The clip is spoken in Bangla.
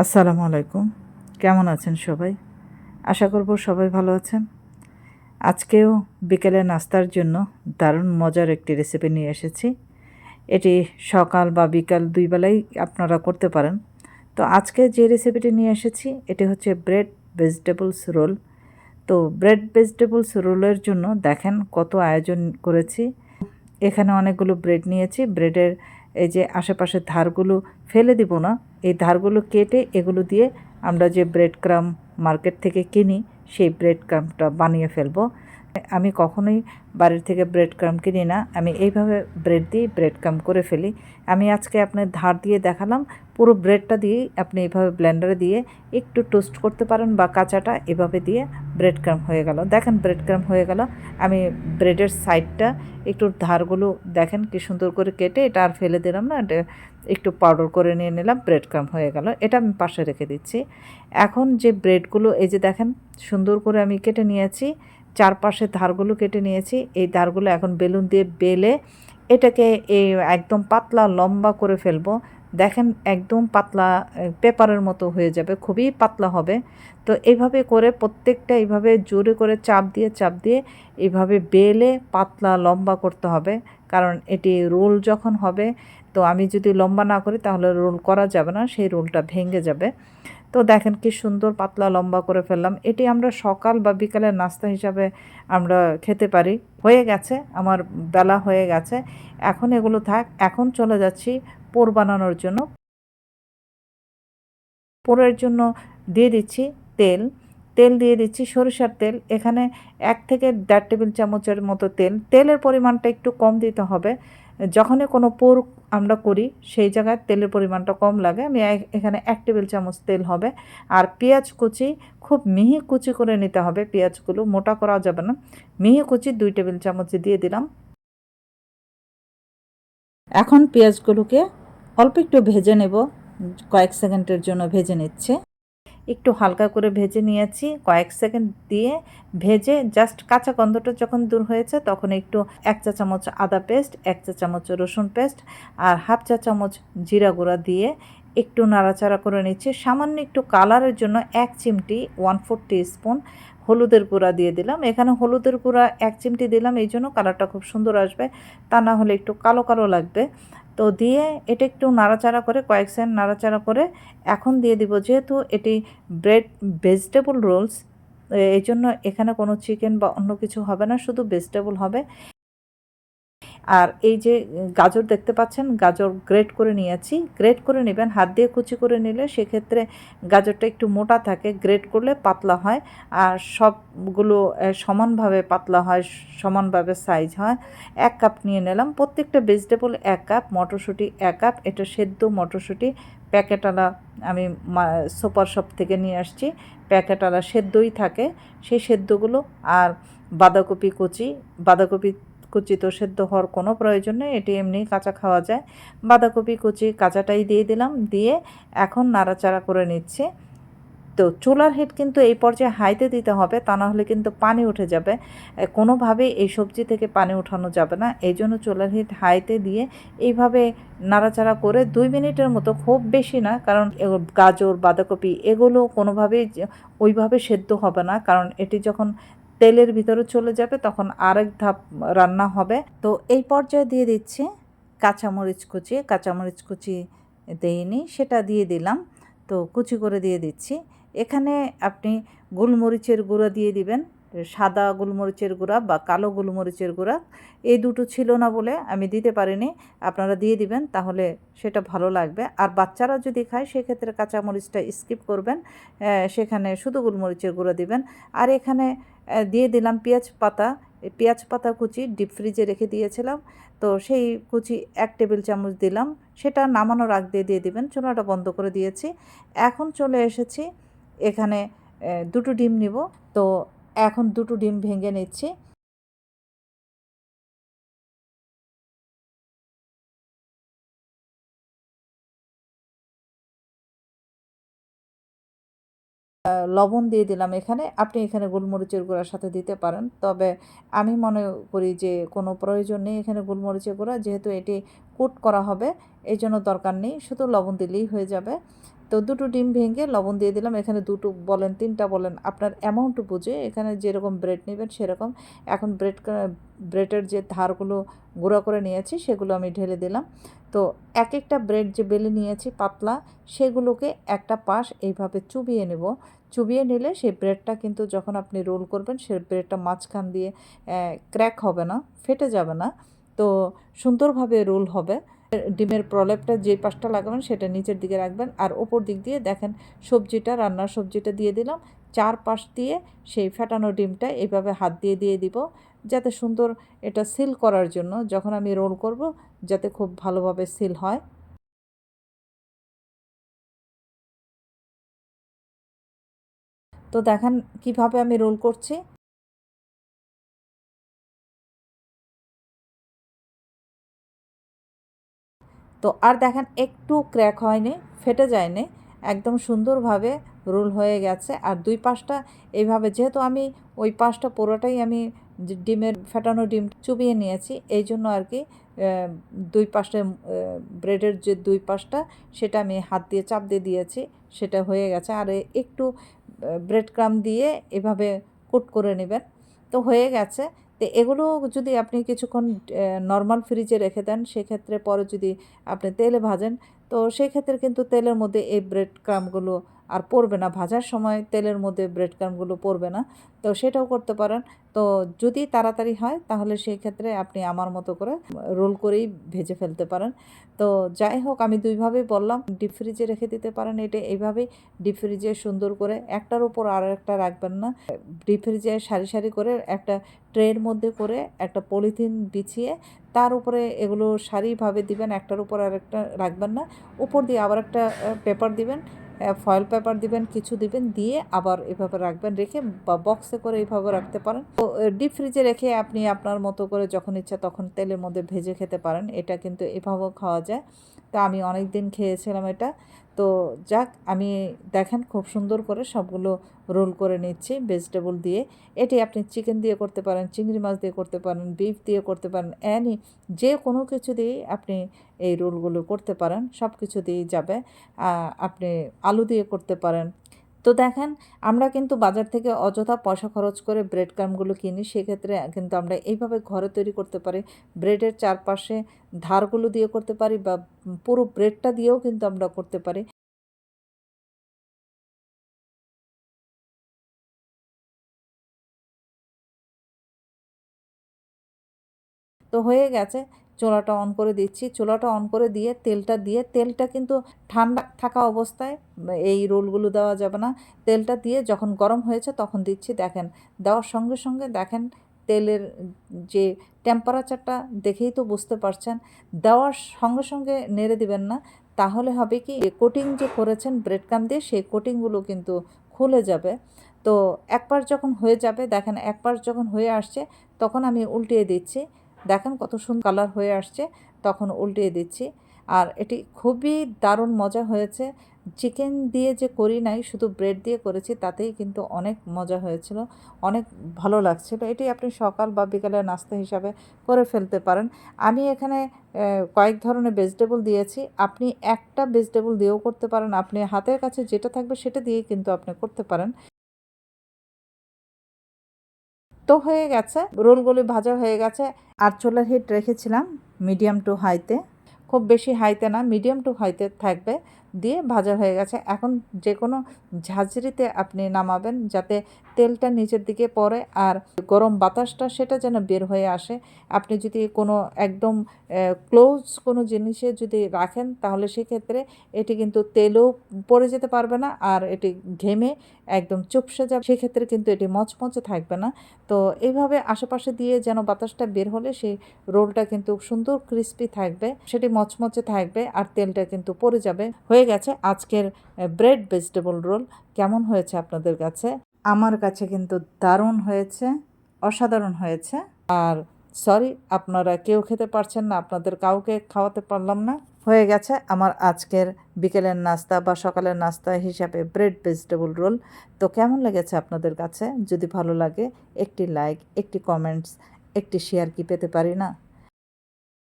আসসালামু আলাইকুম। কেমন আছেন সবাই? আশা করব সবাই ভালো আছেন। আজকেও বিকেলে নাস্তার জন্য দারুণ মজার একটি রেসিপি নিয়ে এসেছি। এটি সকাল বা বিকাল দুই বেলাই আপনারা করতে পারেন। তো আজকে যে রেসিপিটি নিয়ে এসেছি, এটি হচ্ছে ব্রেড ভেজিটেবলস রোল তো ব্রেড ভেজিটেবলস রোলের জন্য দেখেন কত আয়োজন করেছি। এখানে অনেকগুলো ব্রেড নিয়েছি। ব্রেডের এই যে আশেপাশের ধারগুলো ফেলে দিব না, এই ধারগুলো কেটে এগুলো দিয়ে আমরা যে ব্রেড ক্রাম মার্কেট থেকে কিনি, সেই ব্রেড ক্রামটা বানিয়ে ফেলব। আমি কখনোই বাড়ির থেকে ব্রেড ক্রাম কিনি না। আমি এইভাবে ব্রেড দিয়ে ব্রেড ক্রাম করে ফেলি। আমি আজকে আপনার ধার দিয়ে দেখালাম। পুরো ব্রেডটা দিয়েই আপনি এইভাবে ব্লেন্ডারে দিয়ে একটু টোস্ট করতে পারেন বা কাঁচাটা এভাবে দিয়ে ব্রেড ক্রাম হয়ে গেল। দেখেন ব্রেড ক্রাম হয়ে গেল। আমি ব্রেডের সাইডটা একটু ধারগুলো দেখেন কি সুন্দর করে কেটে এটা আর ফেলে দিলাম না, এটা একটু পাউডার করে নিয়ে নিলাম ব্রেড ক্রাম হয়ে গেল। এটা আমি পাশে রেখে দিচ্ছি। এখন যে ব্রেডগুলো এই যে দেখেন সুন্দর করে আমি কেটে নিয়েছি। চারপাশে ধারগুলো কেটে নিয়েছি। এই ধারগুলো এখন বেলুন দিয়ে বেলে এটাকে এই একদম পাতলা লম্বা করে ফেলব। দেখেন একদম পাতলা পেপারের মতো হয়ে যাবে, খুবই পাতলা হবে। তো এইভাবে করে প্রত্যেকটা এইভাবে জোরে করে চাপ দিয়ে চাপ দিয়ে এইভাবে বেলে পাতলা লম্বা করতে হবে। কারণ এটি রোল যখন হবে, তো আমি যদি লম্বা না করি তাহলে রোল করা যাবে না, সেই রোলটা ভেঙে যাবে। তো দেখেন কি সুন্দর পাতলা লম্বা করে ফেললাম। এটি আমরা সকাল বা বিকালের নাস্তা হিসাবে আমরা খেতে পারি। হয়ে গেছে, আমার বেলা হয়ে গেছে। এখন এগুলো থাক, এখন চলে যাচ্ছি পোর বানানোর জন্য। পোরের জন্য দিয়ে দিচ্ছি তেল। তেল দিয়ে দিচ্ছি সরিষার তেল। এখানে এক থেকে দেড় টেবিল চামচের মতো তেল। তেলের পরিমাণটা একটু কম দিতে হবে। যখনই কোনো পোর আমরা করি, সেই জায়গায় তেলের পরিমাণটা কম লাগে। আমি এখানে এক টেবিল চামচ তেল হবে। আর পেঁয়াজ কুচি, খুব মিহি কুচি করে নিতে হবে পেঁয়াজগুলো, মোটা করা যাবে না। মিহি কুচি দুই টেবিল চামচ দিয়ে দিলাম। এখন পেঁয়াজগুলোকে অল্প একটু ভেজে নেব। কয়েক সেকেন্ডের জন্য ভেজে নিচ্ছে। একটু হালকা করে ভেজে নিয়েছি। কয়েক সেকেন্ড দিয়ে ভেজে জাস্ট কাঁচা গন্ধটা যখন দূর হয়েছে তখন একটু এক চা চামচ আদা পেস্ট এক চা চামচ রসুন পেস্ট আর হাফ চা চামচ জিরা গুঁড়া দিয়ে একটু নাড়াচাড়া করে নিচ্ছি। সামান্য একটু কালারের জন্য এক চিমটি ওয়ান ফোর স্পুন হলুদের গুঁড়া দিয়ে দিলাম। এখানে হলুদের গুঁড়া এক চিমটি দিলাম, এই জন্য কালারটা খুব সুন্দর আসবে। তা না হলে একটু কালো কালো লাগবে। তো দিয়ে এটা একটু নাড়াচাড়া করে, কয়েক সেকেন্ড নাড়াচাড়া করে এখন দিয়ে দিব। যেহেতু এটি ব্রেড ভেজিটেবল রোলস এই জন্য এখানে কোনো চিকেন বা অন্য কিছু হবে না, শুধু ভেজিটেবল হবে। আর এই যে গাজর দেখতে পাচ্ছেন? গাজর গ্রেট করে নিয়েছি। গ্রেট করে নেবেন, হাত দিয়ে কুচি করে নিলে সেক্ষেত্রে গাজরটা একটু মোটা থাকে গ্রেট করলে পাতলা হয়। আর সবগুলো সমানভাবে পাতলা হয়, সমানভাবে সাইজ হয়। এক কাপ নিয়ে নিলাম। প্রত্যেকটা ভেজিটেবল এক কাপ মটরশুঁটি এক কাপ এটা সেদ্ধ মটরশুঁটি। প্যাকেটালা আমি সুপার শপ থেকে নিয়ে আসছি। প্যাকেটালা সেদ্ধই থাকে। সেই সেদ্ধগুলো আর বাঁধাকপি কুচি। বাঁধাকপি কুচি তো সেদ্ধ হওয়ার কোনো প্রয়োজন নেই, এটি এমনি কাঁচা খাওয়া যায়। বাঁধাকপি, কুচি, কাঁচাটাই দিয়ে দিলাম, দিয়ে এখন নাড়াচাড়া করে নিচ্ছে। তো চুলার হিট কিন্তু এই পর্যায়ে হাইতে দিতে হবে, তা না হলে কিন্তু পানি উঠে যাবে। কোনোভাবেই এই সবজি থেকে পানি উঠানো যাবে না। এই জন্য চুলার হিট হাইতে দিয়ে এইভাবে নাড়াচাড়া করে দুই মিনিটের মতো খুব বেশি না, কারণ গাজর, বাঁধাকপি এগুলো কোনোভাবেই ওইভাবে সেদ্ধ হবে না, কারণ এটি যখন তেলের ভিতরে চলে যাবে, তখন আরেক ধাপ রান্না হবে। তো এই পর্যায়ে দিয়ে দিচ্ছি কাঁচামরিচ কুচি। কাঁচামরিচ কুচি দেইনি, সেটা দিয়ে দিলাম। তো কুচি করে দিয়ে দিচ্ছি। এখানে আপনি গোলমরিচের গুঁড়ো দিয়ে দিবেন। সাদা গোলমরিচের গুঁড়া বা কালো গোলমরিচের গুঁড়া, এই দুটো ছিল না বলে আমি দিতে পারিনি। আপনারা দিয়ে দিবেন, তাহলে সেটা ভালো লাগবে। আর বাচ্চারা যদি খায়, সেক্ষেত্রে কাঁচামরিচটা স্কিপ করবেন সেখানে শুধু গোলমরিচের গুঁড়া দিবেন। আর এখানে দিয়ে দিলাম পেঁয়াজ পাতা। পেঁয়াজ পাতা কুচি ডিপ ফ্রিজে রেখে দিয়েছিলাম। তো সেই কুচি এক টেবিল চামচ দিলাম। সেটা নামানোর আগ দিয়ে দিয়ে দিবেন, চুলাটা বন্ধ করে দিয়েছি। এখন চলে এসেছি, এখানে দুটো ডিম নিব। তো এখন দুটো ডিম ভেঙে নিচ্ছি। লবণ দিয়ে দিলাম এখানে। আপনি এখানে গোলমরিচের গুঁড়ার সাথে দিতে পারেন। তবে আমি মনে করি যে কোনো প্রয়োজন নেই এখানে গোলমরিচের গুঁড়া। যেহেতু এটি কুট করা হবে এই জন্য দরকার নেই। শুধু লবণ দিলেই হয়ে যাবে। তো দুটো ডিম ভেঙে লবণ দিয়ে দিলাম। এখানে দুটো বলেন, তিনটা বলেন। আপনার অ্যামাউন্ট বুঝে এখানে যেরকম ব্রেড নেবেন সেরকম। এখন ব্রেড ব্রেডের যে ধারগুলো গুঁড়া করে নিয়েছি সেগুলো আমি ঢেলে দিলাম। তো এক একটা ব্রেড যে বেলে নিয়েছি পাতলা, সেগুলোকে একটা পাশ এইভাবে চুবিয়ে নেব। চুবিয়ে নিলে সেই ব্রেডটা কিন্তু যখন আপনি রোল করবেন সে ব্রেডটা মাঝখান দিয়ে ক্র্যাক হবে না, ফেটে যাবে না। তো সুন্দরভাবে রোল হবে। ডিমের প্রলেপটা যে পাশটা লাগাবেন সেটা নিচের দিকে রাখবেন। আর ওপর দিক দিয়ে দেখেন সবজিটা, রান্নার সবজিটা দিয়ে দিলাম। চার পাশ দিয়ে সেই ফেটানো ডিমটা এইভাবে হাত দিয়ে দিয়ে দিব যাতে সুন্দর এটা সিল করার জন্য যখন আমি রোল করব যাতে খুব ভালোভাবে সিল হয়। তো দেখেন কীভাবে আমি রোল করছি। তো আর দেখেন, একটু ক্র্যাক হয়নি, ফেটে যায়নি, একদম সুন্দরভাবে রোল হয়ে গেছে। আর দুই পাশটা এইভাবে, যেহেতু আমি ওই পাশটা পুরোটাই আমি ডিমের ফেটানো ডিম চুবিয়ে নিয়েছি, এই জন্য আর কি দুই পাশে ব্রেডের যে দুই পাশটা, সেটা আমি হাত দিয়ে চাপ দিয়ে দিয়েছি, সেটা হয়ে গেছে। আর একটু ব্রেড ক্রাম দিয়ে এভাবে কুট করে নেবেন। তো হয়ে গেছে। তো এগুলো যদি আপনি কিছুক্ষণ নর্মাল ফ্রিজে রেখে দেন, সেক্ষেত্রে পরে যদি আপনি তেলে ভাজেন তো সেক্ষেত্রে কিন্তু তেলের মধ্যে এই ব্রেড ক্রামগুলো আর পড়বে না। ভাজার সময় তেলের মধ্যে ব্রেড ক্রামগুলো পড়বে না। তো সেটাও করতে পারেন। তো যদি তাড়াতাড়ি হয়, তাহলে সেই ক্ষেত্রে আপনি আমার মতো করে রোল করেই ভেজে ফেলতে পারেন। তো যাই হোক, আমি দুইভাবেই বললাম ডিপ ফ্রিজে রেখে দিতে পারেন এটা। এইভাবেই ডিপ ফ্রিজে সুন্দর করে একটার উপর আর একটা রাখবেন না। ডিপ ফ্রিজে সারি সারি করে একটা ট্রের মধ্যে করে একটা পলিথিন বিছিয়ে তার উপরে এগুলো সারিভাবে দিবেন, একটার উপর আর একটা রাখবেন না। উপর দিয়ে আবার একটা পেপার দিবেন ফয়েল পেপার দিবেন, কিছু দিবেন, দিয়ে আবার এভাবে রাখবেন, রেখে বা বক্সে করে এইভাবে রাখতে পারেন। তো ডিপ ফ্রিজে রেখে আপনি আপনার মতো করে যখন ইচ্ছা তখন তেলের মধ্যে ভেজে খেতে পারেন, এটা কিন্তু এভাবেও খাওয়া যায়। তো আমি অনেক দিন খেয়েছিলাম এটা। তো যাক, আমি দেখেন খুব সুন্দর করে সবগুলো রোল করে নিচ্ছি ভেজিটেবল দিয়ে। এটি আপনি চিকেন দিয়ে করতে পারেন, চিংড়ি মাছ দিয়ে করতে পারেন, বিফ দিয়ে করতে পারেন অ্যানি যে কোনো কিছু দিয়েই আপনি এই রোলগুলো করতে পারেন সব কিছু দিয়েই যাবে। আপনি আলু দিয়ে করতে পারেন তো দেখেন, আমরা কিন্তু বাজার থেকে অযথা পয়সা খরচ করে ব্রেড ক্রামগুলো কিনি, সেক্ষেত্রে কিন্তু আমরা এইভাবে ঘরে তৈরি করতে পারি। ব্রেডের চারপাশে ধারগুলো দিয়ে করতে পারি বা পুরো ব্রেডটা দিয়েও কিন্তু আমরা করতে পারি। তো হয়ে গেছে। চোলাটা অন করে দিচ্ছি। চোলাটা অন করে দিয়ে, তেলটা দিয়ে, তেলটা কিন্তু ঠান্ডা থাকা অবস্থায় এই রোলগুলো দেওয়া যাবে না। তেলটা দিয়ে যখন গরম হয়েছে তখন দিচ্ছি। দেখেন, দেওয়ার সঙ্গে সঙ্গে দেখেন তেলের যে টেম্পারেচারটা দেখেই তো বুঝতে পারছেন। দেওয়ার সঙ্গে সঙ্গে নেড়ে দিবেন না। তাহলে হবে কি কোটিং যে করেছেন ব্রেড কাম দিয়ে, সেই কোটিংগুলো কিন্তু খুলে যাবে। তো একবার যখন হয়ে যাবে, দেখেন একবার যখন হয়ে আসছে, তখন আমি উল্টিয়ে দিচ্ছি। দেখেন কত সুন্দর কালার হয়ে আসছে, তখন উল্টিয়ে দিচ্ছি। আর এটি খুবই দারুণ মজা হয়েছে। চিকেন দিয়ে যে করি নাই, শুধু ব্রেড দিয়ে করেছি, তাতেই কিন্তু অনেক মজা হয়েছিল, অনেক ভালো লাগছিল। এটি আপনি সকাল বা বিকালে নাস্তা হিসাবে করে ফেলতে পারেন। আমি এখানে কয়েক ধরনের ভেজিটেবল দিয়েছি। আপনি একটা ভেজিটেবল দিয়েও করতে পারেন। আপনি হাতের কাছে যেটা থাকবে সেটা দিয়ে কিন্তু আপনি করতে পারেন। তো হয়ে গেছে রোলগুলি ভাজা হয়ে গেছে। আর চোলার হিট রেখেছিলাম মিডিয়াম টু হাইতে খুব বেশি হাইতে না মিডিয়াম টু হাইতে থাকবে। দিয়ে ভাজা হয়ে গেছে। এখন যে কোনো ঝাঁঝরিতে আপনি নামাবেন যাতে তেলটা নিচের দিকে পড়ে আর গরম বাতাসটা সেটা যেন বের হয়ে আসে। আপনি যদি কোনো একদম ক্লোজ কোনো জিনিসে যদি রাখেন তাহলে সেক্ষেত্রে এটি কিন্তু তেলও পড়ে যেতে পারবে না আর এটি ঘেমে একদম চুপসে যাবে। সেক্ষেত্রে কিন্তু এটি মচমচে থাকবে না। তো এইভাবে আশেপাশে দিয়ে যেন বাতাসটা বের হলে সেই রোলটা কিন্তু সুন্দর ক্রিস্পি থাকবে। সেটি মচমচে থাকবে আর তেলটা কিন্তু পড়ে যাবে। হয়ে গেছে আজকের ব্রেড ভেজিটেবল রোল কেমন হয়েছে আপনাদের কাছে? আমার কাছে কিন্তু দারুণ হয়েছে, অসাধারণ হয়েছে। আর সরি আপনারা কেউ খেতে পারছেন না, আপনাদের কাউকে খাওয়াতে পারলাম না। হয়ে গেছে আমার আজকের বিকেলের নাস্তা বা সকালের নাস্তা হিসাবে ব্রেড ভেজিটেবল রোল তো কেমন লেগেছে আপনাদের কাছে? যদি ভালো লাগে, একটি লাইক একটি কমেন্টস একটি শেয়ার কি পেতে পারি না?